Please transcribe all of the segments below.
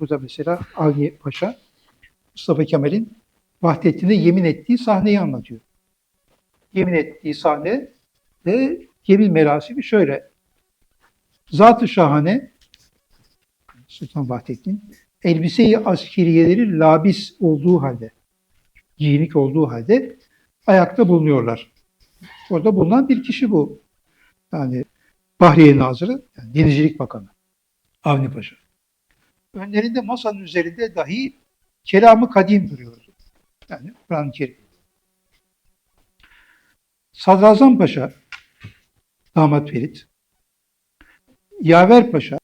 Burada mesela Avni Paşa Mustafa Kemal'in Vahdettin'e yemin ettiği sahneyi anlatıyor. Yemin ettiği sahne ve yemin merasimi şöyle. Zat-ı şahane Sultan Vahdettin elbise-i askeriyeleri labis olduğu halde, giyinik olduğu halde ayakta bulunuyorlar. Orada bulunan bir kişi bu. Yani Bahriye Nazırı, yani Denizcilik Bakanı Avni Paşa. Önlerinde masanın üzerinde dahi kelamı kadim duruyordu. Yani Kur'an-ı Kerim. Sadrazam Paşa, damat Ferit, Yaver Paşa,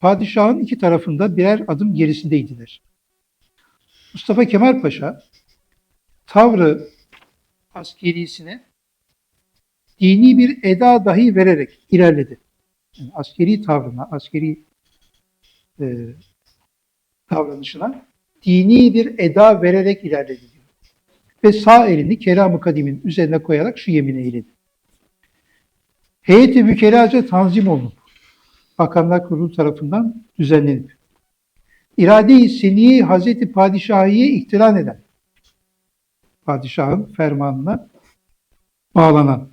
padişahın iki tarafında birer adım gerisindeydiler. Mustafa Kemal Paşa, tavrı askerisine dini bir eda dahi vererek ilerledi. Yani askeri tavrına, askeri e, davranışına dini bir eda vererek ilerledi diyor. Ve sağ elini kelam-ı kadimin üzerine koyarak şu yemin eyledi. Heyeti mükelaca tanzim olunup, Bakanlar Kurulu tarafından düzenlenip, irade-i seniye Hazreti Padişahi'ye iktiran eden, padişahın fermanına bağlanan,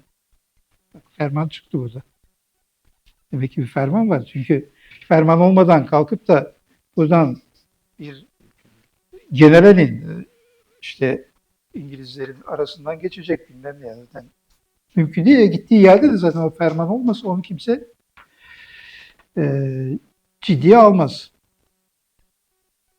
Bak, ferman çıktı burada. Demek ki bir ferman var. Çünkü ferman olmadan kalkıp da buradan bir generalin e, işte İngilizlerin arasından geçecek bilmem ne zaten mümkün değil. E, Gittiği yerde de zaten o ferman olmasa onu kimse e, ciddiye almaz.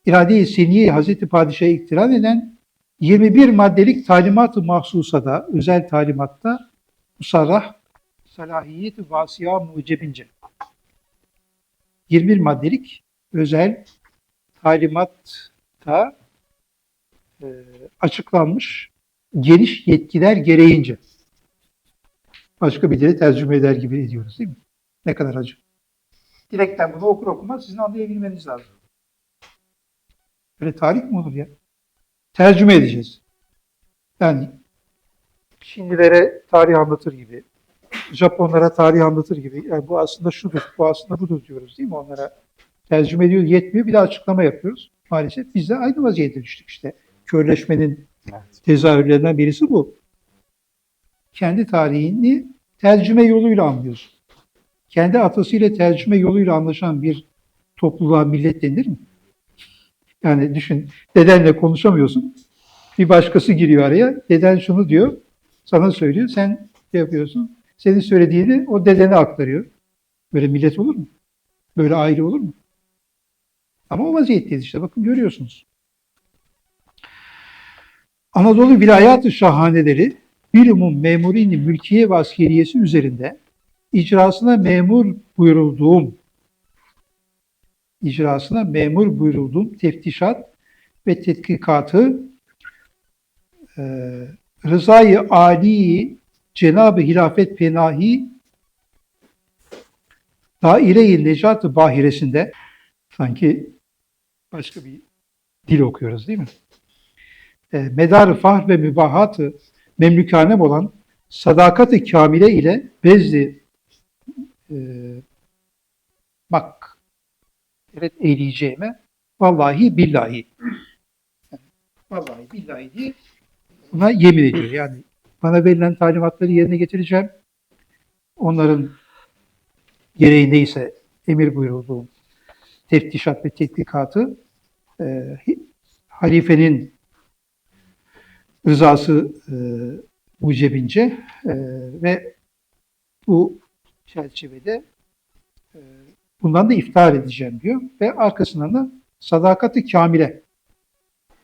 İrade-i Seniye Hazreti Padişah'a iktiran eden 21 maddelik talimat-ı mahsusada, özel talimatta musarrah salahiyet-i vasiya mucebince 21 maddelik özel talimatta e, açıklanmış geniş yetkiler gereğince başka bir dili tercüme eder gibi ediyoruz değil mi? Ne kadar acı. Direkten bunu okur okumaz sizin anlayabilmeniz lazım. Böyle tarih mi olur ya? Tercüme edeceğiz. Yani Çinlilere tarih anlatır gibi, Japonlara tarih anlatır gibi. Yani bu aslında şudur, bu aslında budur diyoruz değil mi? Onlara tercüme ediyor, yetmiyor. Bir de açıklama yapıyoruz. Maalesef biz de aynı vaziyete düştük işte. Körleşmenin tezahürlerinden birisi bu. Kendi tarihini tercüme yoluyla anlıyorsun. Kendi atasıyla tercüme yoluyla anlaşan bir topluluğa millet denir mi? Yani düşün, dedenle konuşamıyorsun. Bir başkası giriyor araya. Deden şunu diyor, sana söylüyor. Sen ne yapıyorsun? Senin söylediğini o dedene aktarıyor. Böyle millet olur mu? Böyle aile olur mu? Ama o vaziyetteyiz işte. Bakın görüyorsunuz. Anadolu vilayat-ı şahaneleri bilumun memurini mülkiye ve askeriyesi üzerinde icrasına memur buyurulduğum icrasına memur buyurulduğum teftişat ve tetkikatı e, rızayı âli Cenab-ı Hilafet Penahi Daire-i Necat-ı Bahiresinde sanki başka bir dil okuyoruz değil mi? E, medar fahr ve mübahatı memlükanem olan sadakat-ı kamile ile bezli e, mak evet eyleyeceğime vallahi billahi yani, vallahi billahi diye buna yemin ediyor. Yani bana verilen talimatları yerine getireceğim. Onların gereği neyse emir buyurulduğum teftişat ve tetkikatı e, halifenin rızası e, mucebince e, ve bu çerçevede e, bundan da iftihar edeceğim diyor ve arkasından da sadakati kamile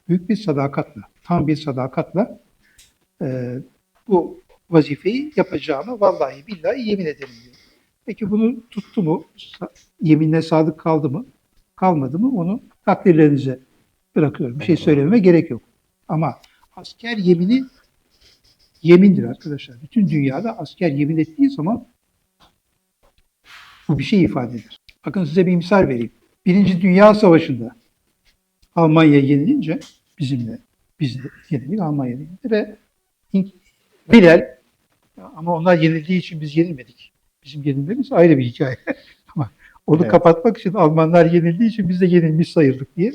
büyük bir sadakatla, tam bir sadakatla e, bu vazifeyi yapacağımı vallahi billahi yemin ederim diyor. Peki bunu tuttu mu? Yeminle sadık kaldı mı? Kalmadı mı? Onu takdirlerinize bırakıyorum. Bir şey söylememe gerek yok. Ama asker yemini yemindir arkadaşlar. Bütün dünyada asker yemin ettiği zaman bu bir şey ifade eder. Bakın size bir misal vereyim. Birinci Dünya Savaşı'nda Almanya yenilince bizimle biz de yenildik Almanya yenildi ve Bilal ama onlar yenildiği için biz yenilmedik. Bizim yenilmemiz ayrı bir hikaye. ama Onu Evet. kapatmak için Almanlar yenildiği için biz de yenilmiş sayıldık diye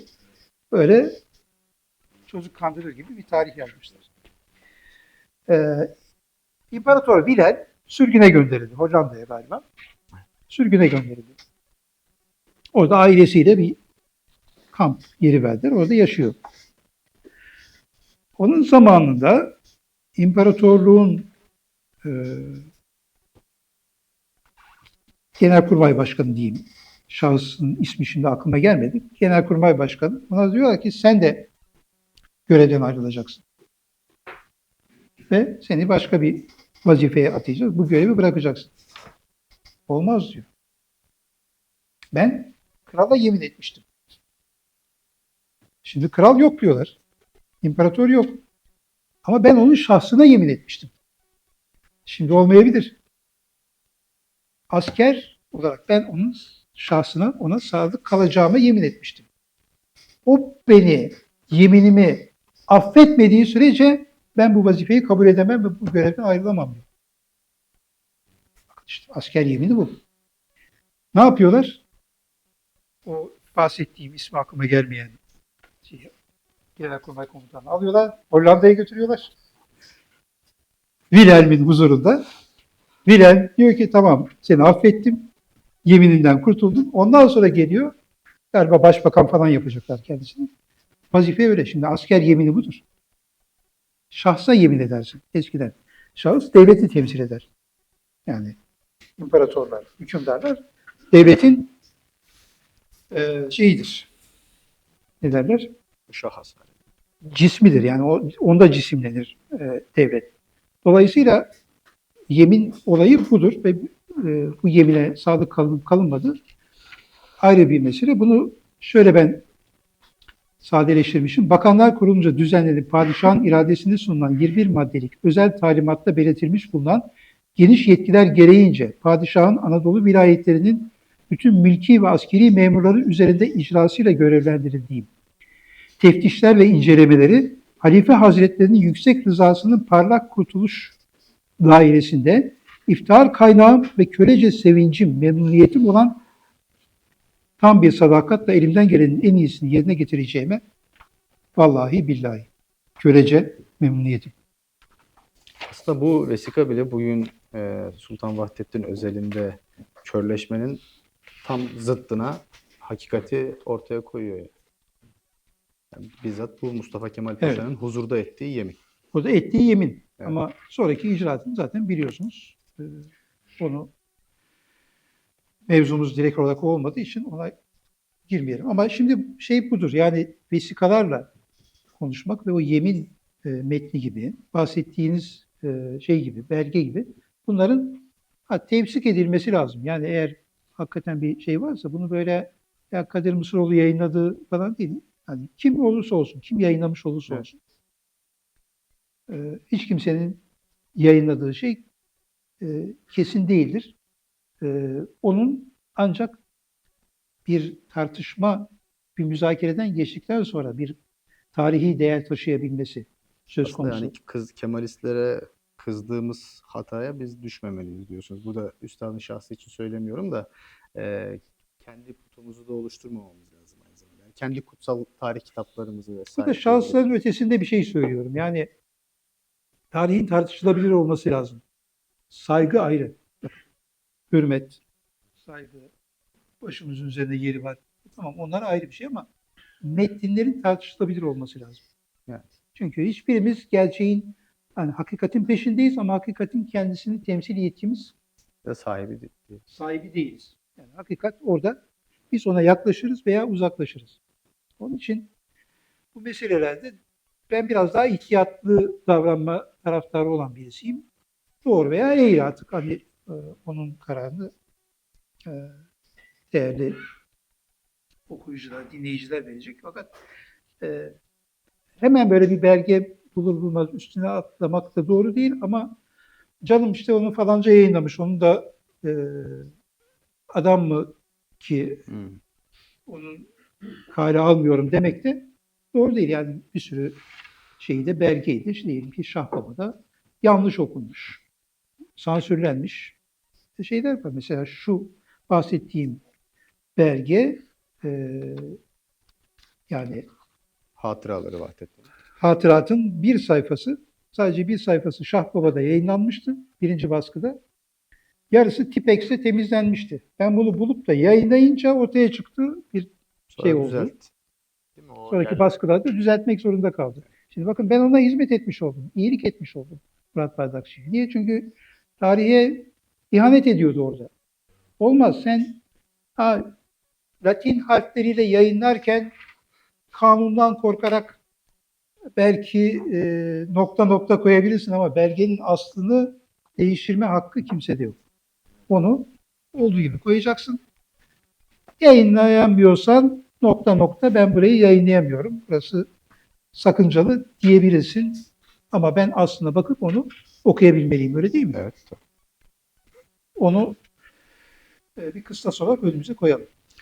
böyle çocuk kandırır gibi bir tarih yazmışlar. Ee, İmparator Wilhelm sürgüne gönderildi. Hollanda'ya galiba. Sürgüne gönderildi. Orada ailesiyle bir kamp yeri verdiler. Orada yaşıyor. Onun zamanında imparatorluğun e, Genelkurmay Başkanı diyeyim. Şahsın ismi şimdi aklıma gelmedi. Genelkurmay Başkanı. Ona diyorlar ki sen de görevden ayrılacaksın. Ve seni başka bir vazifeye atayacağız. Bu görevi bırakacaksın. Olmaz diyor. Ben krala yemin etmiştim. Şimdi kral yok diyorlar. İmparator yok. Ama ben onun şahsına yemin etmiştim. Şimdi olmayabilir. Asker olarak ben onun şahsına ona sadık kalacağıma yemin etmiştim. O beni, yeminimi affetmediği sürece ben bu vazifeyi kabul edemem ve bu görevden ayrılamam işte asker yemini bu. Ne yapıyorlar? O bahsettiğim ismi aklıma gelmeyen Genelkurmay Komutanı alıyorlar. Hollanda'ya götürüyorlar. Wilhelm'in huzurunda. Wilhelm diyor ki tamam seni affettim. Yemininden kurtuldun. Ondan sonra geliyor. Galiba başbakan falan yapacaklar kendisini. Vazife öyle. Şimdi asker yemini budur. Şahsa yemin edersin eskiden. Şahıs devleti temsil eder. Yani imparatorlar, hükümdarlar devletin e, şeyidir. Ne derler? Şahıs. cismidir. Yani o, onda cisimlenir e, devlet. Dolayısıyla yemin olayı budur ve e, bu yemine sadık kalınıp kalınmadı ayrı bir mesele. Bunu şöyle ben sadeleştirmişim. Bakanlar Kurulunca düzenlenip padişahın iradesinde sunulan 21 maddelik özel talimatta belirtilmiş bulunan geniş yetkiler gereğince padişahın Anadolu vilayetlerinin bütün mülki ve askeri memurları üzerinde icrasıyla görevlendirildiği teftişler ve incelemeleri Halife Hazretlerinin yüksek rızasının parlak kurtuluş dairesinde iftihar kaynağım ve kölece sevincim, memnuniyetim olan tam bir sadakatle elimden gelenin en iyisini yerine getireceğime vallahi billahi kölece memnuniyetim. Aslında bu vesika bile bugün e, Sultan Vahdettin özelinde körleşmenin tam zıttına hakikati ortaya koyuyor. Yani. Yani bizzat bu Mustafa Kemal Evet. Paşa'nın huzurda ettiği yemin. O da ettiği yemin. Evet. Ama sonraki icraatını zaten biliyorsunuz. Ee, onu mevzumuz direkt olarak olmadığı için ona girmeyelim. Ama şimdi şey budur. Yani vesikalarla konuşmak ve o yemin e, metni gibi, bahsettiğiniz e, şey gibi, belge gibi bunların ha, tevsik edilmesi lazım. Yani eğer hakikaten bir şey varsa bunu böyle ya Kadir Mısıroğlu yayınladığı falan değil. Hani kim olursa olsun, kim yayınlamış olursa Evet. olsun. e, hiç kimsenin yayınladığı şey e, kesin değildir. E, onun ancak bir tartışma, bir müzakereden geçtikten sonra bir tarihi değer taşıyabilmesi söz Aslında konusu. yani kız Kemalistlere kızdığımız hataya biz düşmemeliyiz diyorsunuz. Bu da üstadın şahsı için söylemiyorum da e, kendi putumuzu da oluşturmamamız lazım aynı zamanda. Yani kendi kutsal tarih kitaplarımızı vesaire. Burada şahısların ötesinde bir şey söylüyorum. Yani tarihin tartışılabilir olması lazım. Saygı ayrı. Hürmet, saygı, başımızın üzerinde yeri var. Tamam onlar ayrı bir şey ama metinlerin tartışılabilir olması lazım. Evet. Çünkü hiçbirimiz gerçeğin, yani hakikatin peşindeyiz ama hakikatin kendisini temsil yetkimiz ve sahibi değil. sahibi değiliz. Yani hakikat orada biz ona yaklaşırız veya uzaklaşırız. Onun için bu meselelerde ben biraz daha ihtiyatlı davranma taraftarı olan birisiyim. Doğru veya eğri artık hani e, onun kararını e, değerli okuyucular, dinleyiciler verecek. Fakat e, hemen böyle bir belge bulur bulmaz üstüne atlamak da doğru değil ama canım işte onu falanca yayınlamış, onu da e, adam mı ki Hmm. onun kale almıyorum demek de doğru değil. Yani bir sürü şeyi de belgeydi. İşte diyelim ki Şahbaba'da yanlış okunmuş, sansürlenmiş şeyler var. Mesela şu bahsettiğim belge e, yani Hatıraları Vahdettin. hatıratın bir sayfası sadece bir sayfası Şahbaba'da yayınlanmıştı birinci baskıda. Yarısı Tipex'te temizlenmişti. Ben bunu bulup da yayınlayınca ortaya çıktı bir Sonra Şey oldu. Değil mi? O sonraki yani baskılarda düzeltmek zorunda kaldı. Şimdi bakın ben ona hizmet etmiş oldum. iyilik etmiş oldum Murat Bardakçı'ya. Niye? Çünkü tarihe ihanet ediyordu orada. Olmaz. Sen ha, Latin harfleriyle yayınlarken kanundan korkarak belki e, nokta nokta koyabilirsin ama belgenin aslını değiştirme hakkı kimsede yok. Onu olduğu gibi koyacaksın. Yayınlayamıyorsan nokta nokta ben burayı yayınlayamıyorum. Burası sakıncalı diyebilirsin. Ama ben aslında bakıp onu okuyabilmeliyim öyle değil mi? Evet. Onu e, bir kıstas olarak önümüze koyalım.